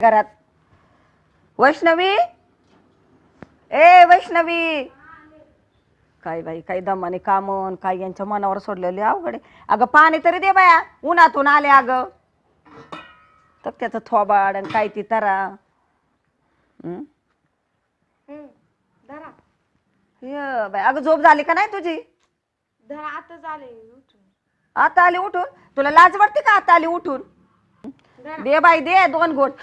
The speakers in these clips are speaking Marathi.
घरात. वैष्णवी? ए वैष्णवी! काय बाई काही दमाने कामन काय यांच्या मनावर सोडलेले अवघड आहे. अगं पाणी तरी दे बाया उन्हातून आले अगं. तर त्याचं थोबाड आणि काय ती तरा. हं? धरा. य बाई अगं झोप झाली का नाही तुझी? धरा आता झाले उठून. आता आली उठून? तुला लाज वाटते का आता आली उठून? दे बाई दे दोन गोट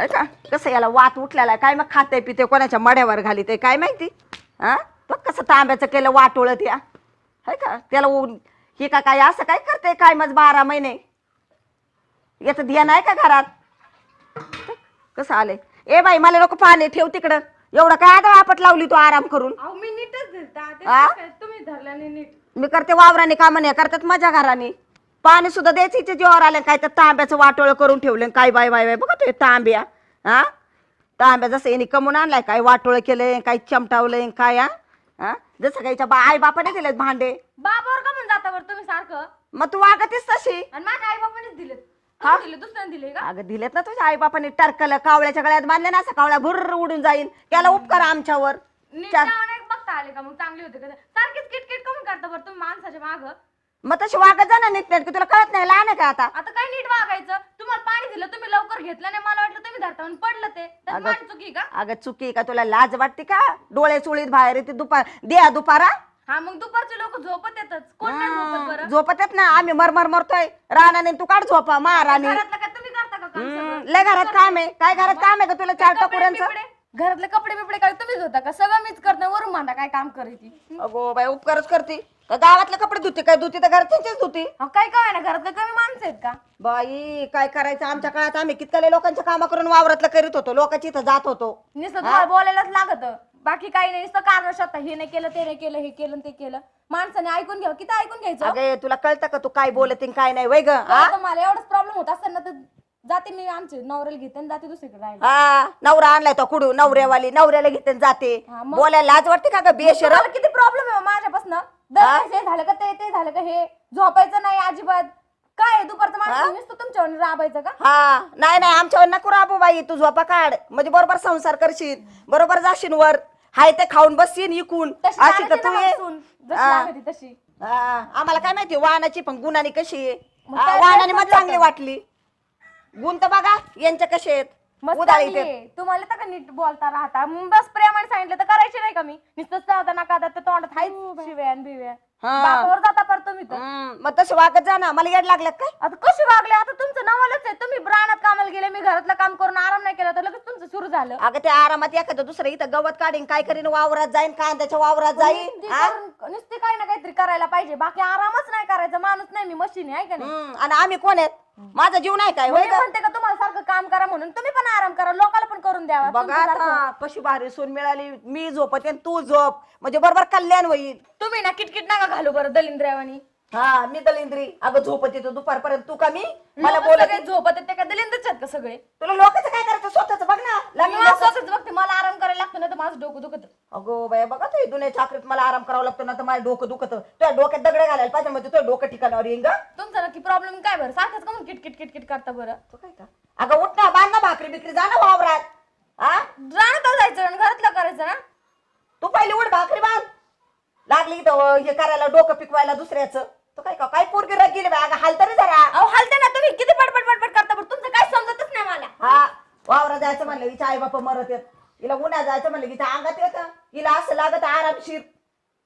है का? कसं याला वात उठलेला आहे? काय मग खाते पिते? कोणाच्या मड्यावर घाली ते काय माहिती? हा? तो कसं तांब्याचं केलं वाटोळत या. है का? त्याला उ- हे का काय असं काय करते? काय मग बारा महिने? याचं ध्यान आहे का घरात? कसं आले ए बाई मला नको पाणी ठेव तिकडं. एवढं काय आता आपट लावली तू आराम करून? अहो मी नीटच दिलता. ते आ? काय तुम्ही नीट. मी करते वावराने कामं नाही करतात माझ्या घराने. पाणी सुद्धा द्यायचं जीवावर आलं काय तर तांब्याचं वाटोळ करून ठेवलं काय बाय बाय बाय बघा ते तांब्या. हा? तांब्या जसं यांनी कमवून आणलाय काय वाटोळ केलंय काय चमटावलंय काय हा? हा? जसं काहीच्या बा आई बापाने दिलेत भांडे. बाबावर का म्हणून जाता बरं तुम्ही सारखं? मग तू वागतीस तशी. आणि माझ्या आई बाबानेच हा? दिले दुसऱ्याने दिले का? अगं दिलेत ना तुझ्या आई बापाने टरकलं कावळ्याच्या गळ्यात बांधले ना असं कावळ्या भुर्र उडून जाईल त्याला उपकार आमच्यावर. नीट चार- नावाने बघता आले का? मग चांगली होते का? सारखीच किटकिट कमी करता बरं तुम्ही माणसाच्या माग. मग तशी वागत जा ना नीट तुला कळत नाही लहान आहे का आता? आता काय नीट वागायचं? तुम्हाला पाणी दिलं तुम्ही लवकर घेतलं नाही मला वाटलं तुम्ही धरता म्हणून पडलं ते. त्यात अगं- माझी चुकी का? अगं चुकी का? तुला लाज वाटते का? डोळे चुळीत बाहेर येते दुपार द्या दुपारा. हा मग दुपारचे लोक झोपत येतात. कोण नाही झोपत बरं? झोपत येत ना. आम्ही मरमर मरतोय. रानाने तू काढ झोपा महाराणी घरातलं काय? तुम्ही करता का काम हम्म, सगळं? लय घरात काम आहे. काय घरात काम आहे का तुला? चार कपडे टकुऱ्यांचं बिपडे, घरातले कपडे बिपडे काय? तुम्हीच होता का? सगळं मीच करते वरून म्हणता काय काम करायची अगो बाई उपकारच करते. का गावातले कपडे धुते काय धुती तर घरच्यांचेच धुती. अहो, काय काय ना घरातले कमी माणसं आहेत का? बाई काय करायचं? आमच्या काळात आम्ही कितकले लोकांच्या काम करून वावरातलं करीत होतो लोकांची इथं जात होतो. नुसतं तुम्हाला बोलायलाच लागत. बाकी काही नाही नुसतं कारण शोधता हे नाही केलं ते नाही केलं हे केलं आणि ते केलं. माणसाने ऐकून घ्यावं किती ऐकून घ्यायचं? अगे तुला कळतं का तू काय बोलते आणि काय नाही? वय ग मला एवढाच प्रॉब्लेम होत असेल ना तर जाते मी आमचे नवऱ्याला घेते आणि जाते दुसरीकडे राहायला. हा नवरा आणलाय तो कुडू नवऱ्यावाली नवऱ्याला घेते आणि जाते. हा, मग? बोलायला लाज वाटते का ग तुम्हाला किती प्रॉब्लेम आहे माझ्यापासून? हे? झालं का ते ते झालं का हे? झोपायचं नाही अजिबात. काय आहे, दुपारचं माणूस नुसतं तुमच्यावर राबायचं का? हा. नाही नाही आमच्यावर नको राबू बाई. तू झोपा काढ. म्हणजे बरोबर संसार करशील. बरोबर जाशील वर. हाय ते खाऊन बसशील इकून. तशी अशी तर तू ना ये. जशी हा. तशी. हा, आम्हाला काय माहिती वाहनाची पण गुणाने कशी आहे? मग हा, वाहनाने चांगली? वाटली. गुण तर बघा यांच्या कसे आहेत? मस्त उदाळी चांगली ते आहे. तुम्हाला तर का नीट बोलता राहता? मग बस प्रेमाने सांगितलं तर का मी नुसतं चावता तर तोंडात हाय शिव्या आणि बिव्या हा. बापावर जाता पर तुम्ही तर. हम्म, मग तसे वागत जा ना. मला येड लागलं काय? आता कशी वागले? आता तुमचं नवलच आहे. तुम्ही रानात कामाला गेले मी घरातलं काम करून आराम नाही केला तर लगेच तुमचं सुरू झालं. अगं त्या आरामात एखादं दुसरं इथं गवत काढीन काय करीन वावरात जाईन कांद्याच्या वावरात जाईन. नुसती हा? करून- नुसती काही ना काहीतरी करायला पाहिजे. बाकी आरामच नाही करायचा. माणूस नाही मी मशीन आहे का नाही? हम्म, आणि आम्ही कोण आहेत? माझा जीव नाही काय? होय मी गं? म्हणते का तुम्हाला काम करा म्हणून तुम्ही पण आराम करा लोकांना पण करून द्यावा. बघा तुमच्यासारखं. आता कशी भारी सून मिळाली मी झोपते आणि तू झोप. म्हणजे बरोबर कल्याण होईल. तुम्ही ना किटकिट नका घालू बरं दलिंद्रवानी हा मी दलिंद्री. अगं झोपते तू दुपारपर्यंत. तू का मी? मला लोकं बोलत झोपत आहेत ते का दलिंद्रच आहेत का सगळे? तुला लोकांचं काय करायचं? स्वतःच बघ ना. मी लग्न बघते. मला आराम करायला लागतो ना तर माझं डोकं दुखत. अगो बाय बघा तू दुनिया चाकरीत मला आराम करावा लागतो ना तर माझं डोकं दुखत. तुझ्या डोक्यात दगड घालायला पाहिजे म्हणजे तुझ्या डोकं ठिकाणावर येईन गा. तुमचा नक्की प्रॉब्लेम काय बरं? सारखंच का किटकिट किटकिट करता बरं? तू काय का अगं उठ ना बांध ना भाकरी बिकरी जा ना वावरात. हा रानात जायचं आणि घरातलं करायचं ना? तू पहिली उठ भाकरी बांध. लागली तर हे करायला डोकं पिकवायला दुसऱ्याचं. तू काय का काय पोरगी रग गेली बाय अगं तरी जरा. अहो हलते ना तुम्ही किती पटपट पटपट करता बरं? तुमचं काय समजतच नाही मला. हा वावरात जायचं म्हणलं हिच्या आई बापा मरत येत हिला उन्हात जायचं म्हणलं हिच्या अंगात येत. हिला असं लागत आरामशीर.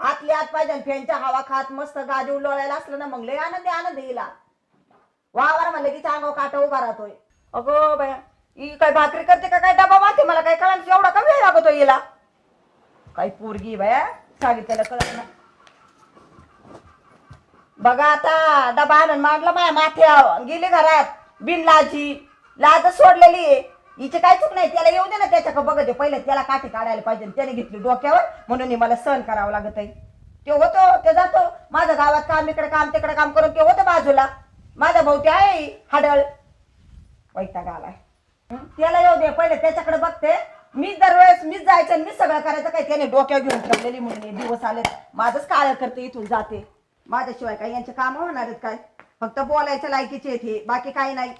आतली आत पाहिजे आणि फॅनच्या हवा खात मस्त गादी लोळायला असलं ना मग लय आनंदी आनंद हिला. वावर म्हणलं की अंगावर काटा उभा राहतोय. अगो बाया ही काय भाकरी करते का काय डबा मारते मला काय कळायचं एवढा का वेळ लागतो हिला. काय पोरगी बाया सांगितलेलं कळत ना बघा आता डबा आणून मांडला माया माथ्यावर. गेली घरात बिन लाजी. लाज सोडलेली आहे. हिचे काय चूक नाही त्याला येऊ दे ना त्याच्याकडे बघत आहे. पहिले त्याला काठी काढायला पाहिजे त्याने घेतली डोक्यावर. म्हणून हे मला सहन करावं लागत आहे. ते होतो ते जातो. माझ्या गावात काम इकडे काम तिकडे काम करून ते होतं बाजूला. माझा भाऊ ते आहे हाडळ. वैताग आलाय. त्याला येऊ दे पहिले त्याच्याकडे बघते. मीच दरवेळेस मीच जायचं आणि मीच सगळं करायचं काय? त्याने डोक्यावर घेऊन ठेवलेली म्हणून दिवस आले माझंच काळ करते इथून जाते. माझ्याशिवाय काय यांचे काम होणार आहेत काय? फक्त बोलायच्या लायकीचे येते हे बाकी काही नाही.